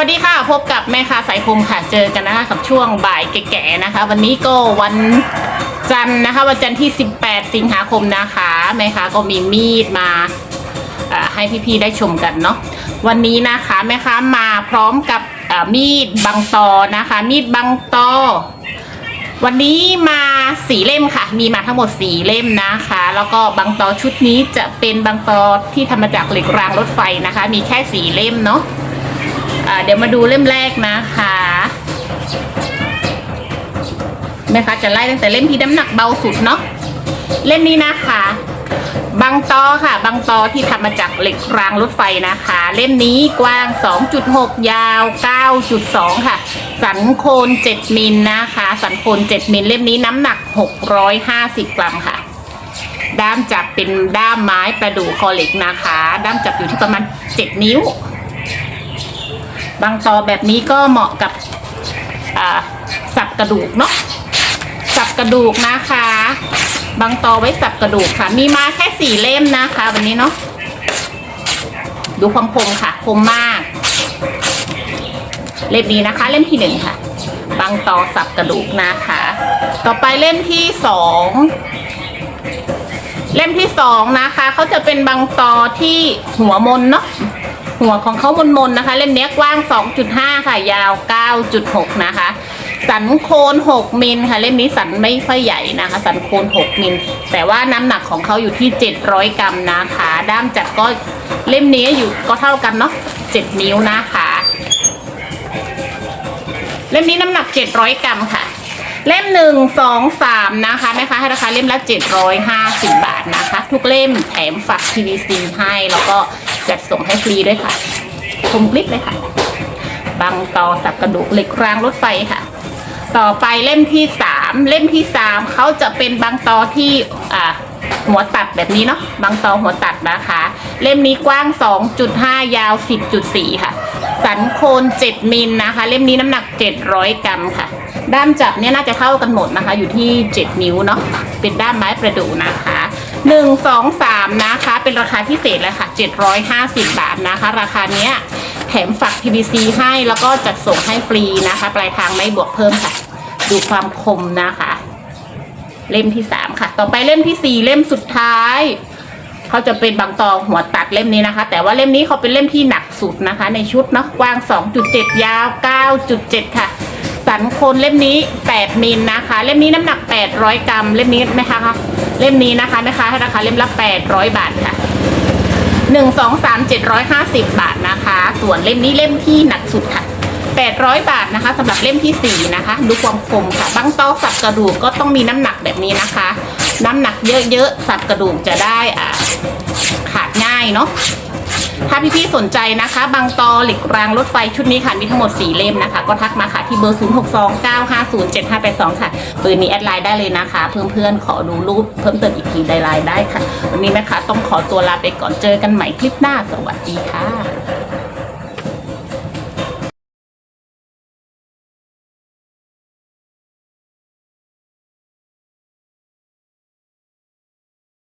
วัสดีค่ะ พบกับแม่ค้าสายคมค่ะ เจอกันนะคะกับช่วงบ่ายแก่ๆนะคะ วันนี้ก็วันจันทร์นะคะ วันจันทร์ที่ 18 สิงหาคมนะคะ แม่ค้าก็มีมีดมาให้พี่ๆได้ชมกันเนาะวันนี้นะคะแม่ค้ามาพร้อมกับมีดบังตอนะคะ มีดบังตอ วันนี้มาสีเล่มค่ะ มีมาทั้งหมดสีเล่มนะคะ แล้วก็บางตอชุดนี้จะเป็นบางตอที่ทำมาจากเหล็กรางรถไฟนะคะ มีแค่สีเล่มเนาะ เดี๋ยวมาดูเล่มแรกนะคะแม่คะจะไล่ตั้งแต่เล่มที่น้ำหนักเบาสุดเนาะเล่มนี้นะคะ บางตอค่ะ บางตอที่ทำมาจากเหล็กรางรถไฟนะคะ เล่มนี้กว้าง 2.6 ยาว 9.2 ค่ะ สันโคน 7 มิลนะคะ สันโคน 7 มิลเล่มนี้น้ำหนัก 650 กรัมค่ะ ด้ามจับเป็นด้ามไม้ประดู่คอเหล็กนะคะ ด้ามจับอยู่ที่ประมาณ 7 นิ้ว บางตอแบบนี้ก็เหมาะกับสับกระดูกเนาะสับกระดูกนะคะ บางตอไว้สับกระดูกค่ะ มีมาแค่สี่เล่มนะคะ วันนี้เนาะดูความคมค่ะคมมาก เล่มนี้นะคะ เล่มที่หนึ่งค่ะ บางตอสับกระดูกนะคะ ต่อไปเล่มที่สองเล่มที่สองนะคะเขาจะเป็นบางตอที่หัวมนเนาะ หัวของเขามนมนๆนะคะ เล่มนี้กว้าง 2.5 ค่ะ ยาว 9.6 นะคะ สันโคน 6 มิลค่ะ เล่มนี้สันไม่ค่อยใหญ่นะคะ สันโคน 6 มิล แต่ว่าน้ำหนักของเขาอยู่ที่ 700 กรัมนะคะ ด้ามจับก็เล่มนี้อยู่ก็เท่ากันเนาะ 7 นิ้วนะคะ เล่มนี้น้ำหนัก 700 กรัมค่ะเล่มหนึ่งสองสามนะคะแม่ค้าให้ราคาเล่มละ750บาทนะคะ ทุกเล่มแถมฝัก PVC ให้แล้วก็ จัดส่งให้ฟรีด้วยค่ะคมกลิปเลยค่ะ บางต่อสับกระดูกเหล็กรางรถไฟค่ะ ต่อไปเล่มที่สามเล่มที่สามเขาจะเป็นบางต่อที่อ่าหัวตัดแบบนี้เนาะบางตอหัวตัดนะคะ เล่มนี้กว้าง 2.5 ยาว 10.4 ค่ะ สันโคน 7 มิลนะคะ เล่มนี้น้ำหนัก 700 กรัมค่ะ ด้ามจับเนี่ยน่าจะเท่ากันหมดนะคะ อยู่ที่ 7 นิ้วเนาะเป็นด้ามไม้ประดู่นะคะ 1 2 3นะคะ เป็นราคาพิเศษเลยค่ะ750บาทนะคะ ราคาเนี้ยแถมฝัก PVC ให้แล้วก็จัดส่งให้ฟรีนะคะ ปลายทางไม่บวกเพิ่มค่ะ ดูความคมนะคะ เล่มที่สามค่ะ ต่อไปเล่มที่สี่เล่มสุดท้ายเขาจะเป็นบางตองหัวตัดเล่มนี้นะคะ แต่ว่าเล่มนี้เขาเป็นเล่มที่หนักสุดนะคะ ในชุดเนาะกว้าง 2.7 ยาว 9.7 ค่ะ สันโคนเล่มนี้ 8มิลนะคะ เล่มนี้น้ำหนัก 800 กรัม เล่มนี้ไหมคะ เล่มนี้นะคะนะคะให้ราคาเล่มละ800 บาทค่ะหนึ่งสองสามเจ็ดร้อยห้าสิบบาทนะคะ ส่วนเล่มนี้เล่มที่หนักสุดค่ะแปดร้อยบาทนะคะสำหรับเล่มที่สี่นะคะ ดูความคมค่ะบางตอสับกระดูกก็ต้องมีน้ำหนักแบบนี้นะคะ น้ำหนักเยอะๆสับกระดูกจะได้อ่าขาดง่ายเนาะ ถ้าพี่ๆสนใจนะคะ บางตอเหล็กรางรถไฟชุดนี้ค่ะมีทั้งหมด 4 เล่มนะคะ ก็ทักมาค่ะที่เบอร์ 0 6 2 9 5 0 7 5 8 2 ค่ะเบอร์นี้แอดไลน์ได้เลยนะคะ เพื่อนๆขอดูรูปเพิ่มเติมอีกทีไดไลน์ได้ค่ะ วันนี้นะคะต้องขอตัวลาไปก่อนเจอกันใหม่คลิปหน้าสวัสดีค่ะ